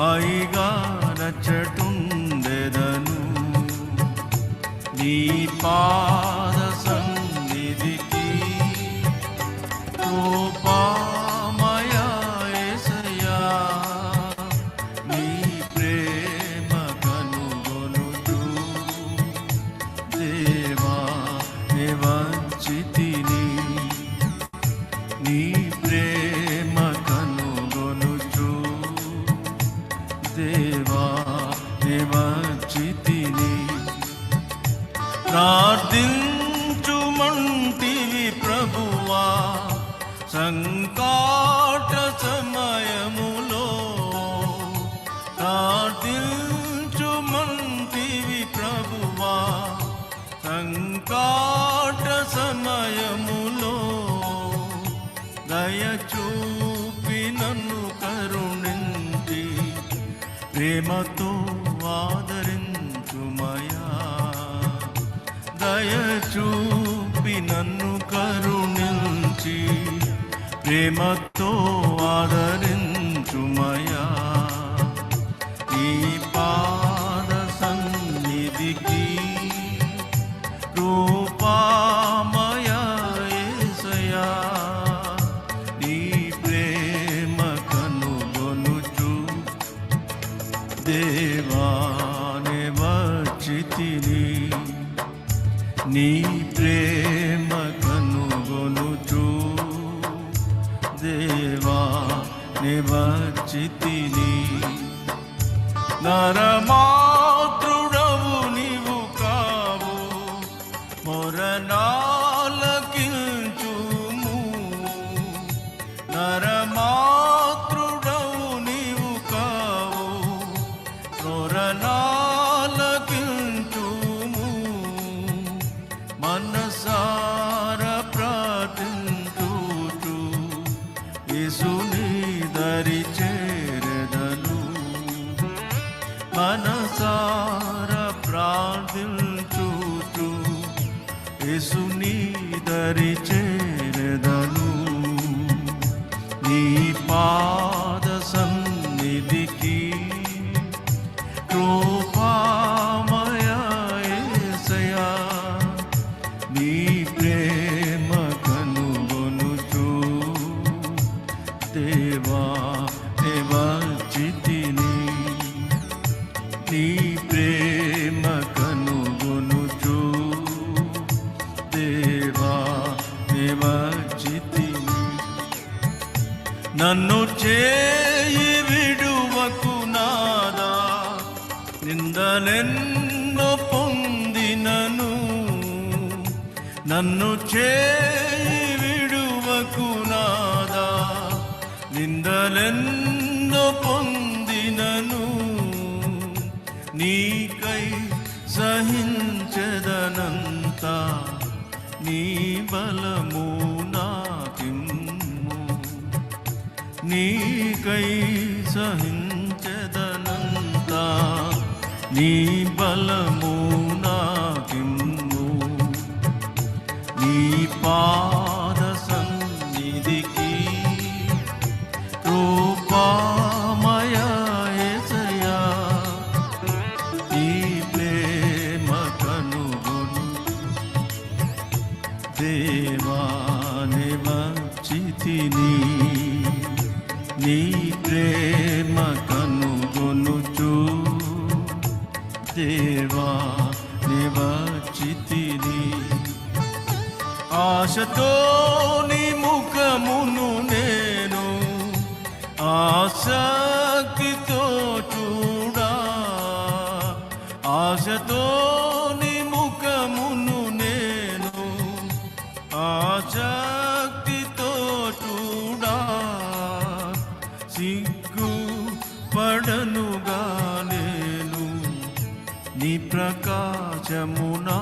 హాయిగా నచ్చట చూపి నన్ను కరుణించి ప్రేమతో ఆదరించుమయా. దయ చూపి నన్ను కరుణించి ప్రేమతో ఆదరించుమయా. ఈ పా నీ ప్రేమ కనుగొనుచు. దేవా నివచితిని నరమా నన్ను చేయి విడువకు నాదా. నిందలెన్నో పొందినను. నన్ను చేయి విడువకు నాదా. నిందలెన్నో పొందినను. నీకై సహించదనంత. నీ బలము నీకై సహించదనంత నీ బలము నాకిమ్ము నీ పా ఆశతో నీ ముఖమును నేను ఆసక్తితో చూడా. ఆశతో నీ ముఖమును నేను ఆసక్తితో చూడా. సిగ్గు పడనుగా నేను నీ ప్రకాశమునా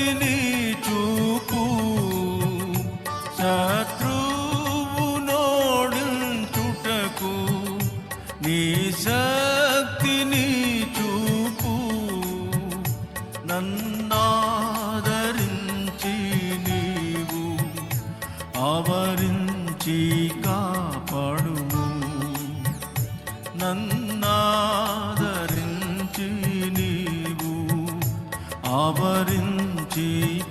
బదిలి చూపు శత్రువు నోడించుటకు నీ శక్తిని చూపు నన్నాదరించి నీవు ఆవరించి కాపాడుము. నన్నాదరించి నీవు ఆవరించి teach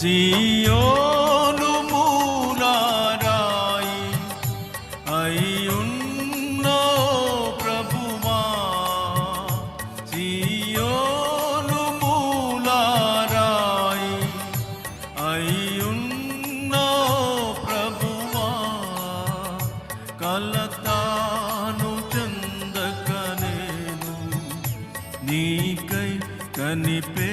జియోను మూలారాయి అయ్యున్నో ప్రభుమా. జియోను మూలారాయి అయ్యున్నో ప్రభుమా. కలతాను చందకనేను నీకై కనిపే